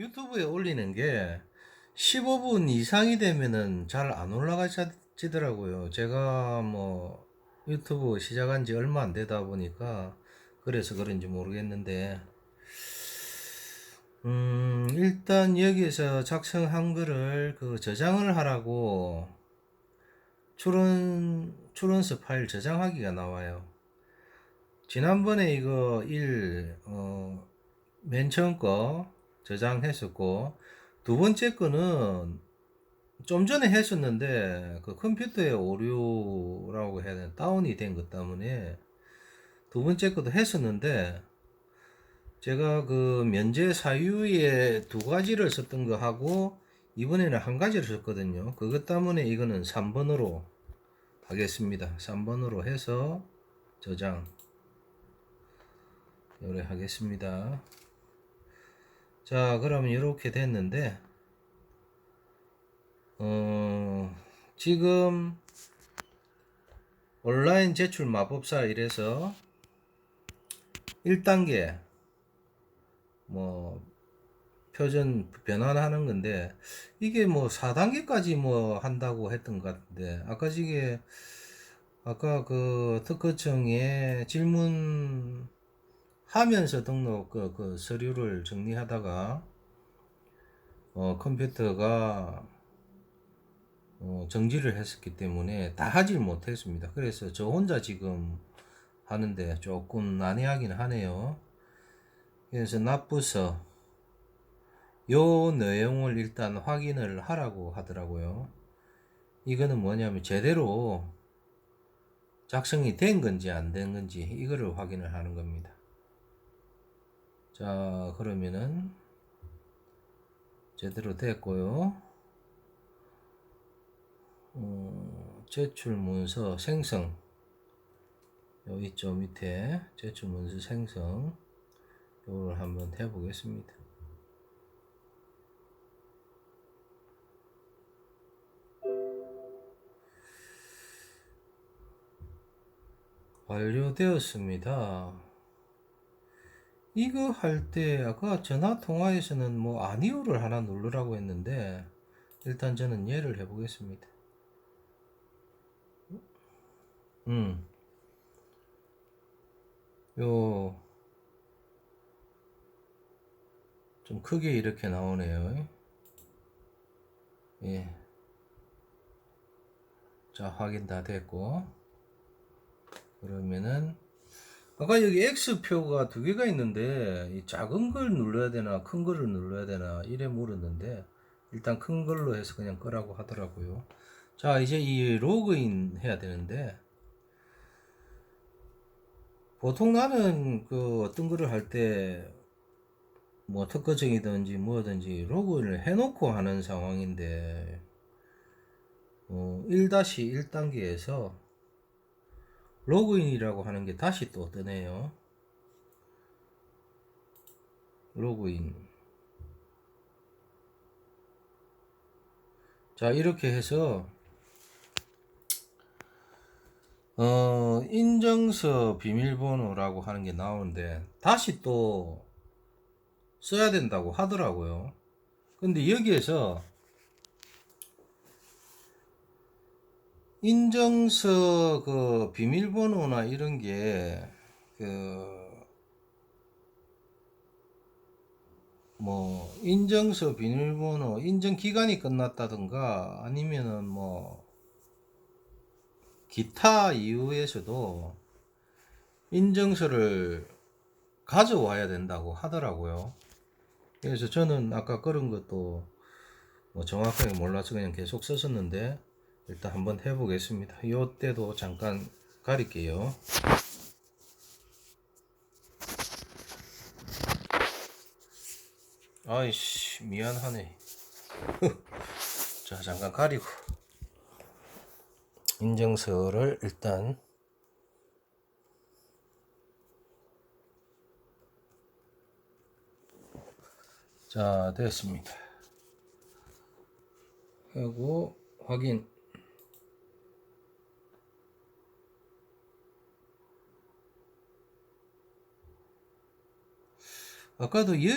유튜브에 올리는 게 15분 이상이 되면은 잘 안 올라가지더라고요. 제가 뭐 유튜브 시작한 지 얼마 안 되다 보니까 그래서 그런지 모르겠는데 음, 일단 여기에서 작성한 거를 그 저장을 하라고 추론, 추론서 파일 저장하기가 나와요. 지난번에 이거 1, 어, 맨 처음 거 저장했었고, 두 번째 거는 좀 전에 했었는데, 그 컴퓨터의 오류라고 해야 되나, 다운이 된 것 때문에, 두 번째 것도 했었는데, 제가 그 면제 사유에 두 가지를 썼던 거 하고 이번에는 한 가지를 썼거든요. 그것 때문에 이거는 3번으로 하겠습니다. 3번으로 해서 저장 요래 하겠습니다. 자, 그러면 이렇게 됐는데 어, 지금 온라인 제출 마법사 이래서 1단계 뭐 표준 변환하는 건데 이게 뭐 4단계까지 뭐 한다고 했던 것 같은데 아까 이게 아까 그 특허청에 질문 하면서 등록 그, 그 서류를 정리하다가 어 컴퓨터가 어 정지를 했었기 때문에 다 하질 못했습니다. 그래서 저 혼자 지금 하는데 조금 난해하긴 하네요. 그래서 납부서 요 내용을 일단 확인을 하라고 하더라고요. 이거는 뭐냐면 제대로 작성이 된 건지 안 된 건지 이거를 확인을 하는 겁니다. 자, 그러면은 제대로 됐고요. 어, 제출 문서 생성 여기 저 밑에 제출 문서 생성 이걸 한번 해 보겠습니다. 완료되었습니다. 이거 할 때 아까 전화 통화에서는 뭐 아니오를 하나 누르라고 했는데 일단 저는 얘를 해보겠습니다. 음. 요, 좀 크게 이렇게 나오네요. 예. 자, 확인 다 됐고. 그러면은, 아까 여기 X표가 두 개가 있는데, 이 작은 걸 눌러야 되나, 큰 거를 눌러야 되나, 이래 물었는데, 일단 큰 걸로 해서 그냥 끄라고 하더라고요. 자, 이제 이 로그인 해야 되는데, 보통 나는 그 어떤 거를 할 때 뭐 특허증이든지 뭐든지 로그인을 해놓고 하는 상황인데 어, 1-1단계에서 로그인이라고 하는 게 다시 또 뜨네요. 로그인. 자, 이렇게 해서 어, 인증서 비밀번호라고 하는 게 나오는데 다시 또 써야 된다고 하더라고요. 근데 여기에서 인증서 그 비밀번호나 이런 게그 뭐 인증서 비밀번호 인증 기간이 끝났다든가 아니면은 뭐 기타 이유에서도 인증서를 가져와야 된다고 하더라고요. 그래서 저는 아까 그런 것도 뭐 정확하게 몰라서 그냥 계속 썼었는데 일단 한번 해보겠습니다. 이때도 잠깐 가릴게요. 아이씨 미안하네. 자 잠깐 가리고 인증서를 일단 자 됐습니다. 하고 확인 아까도 여기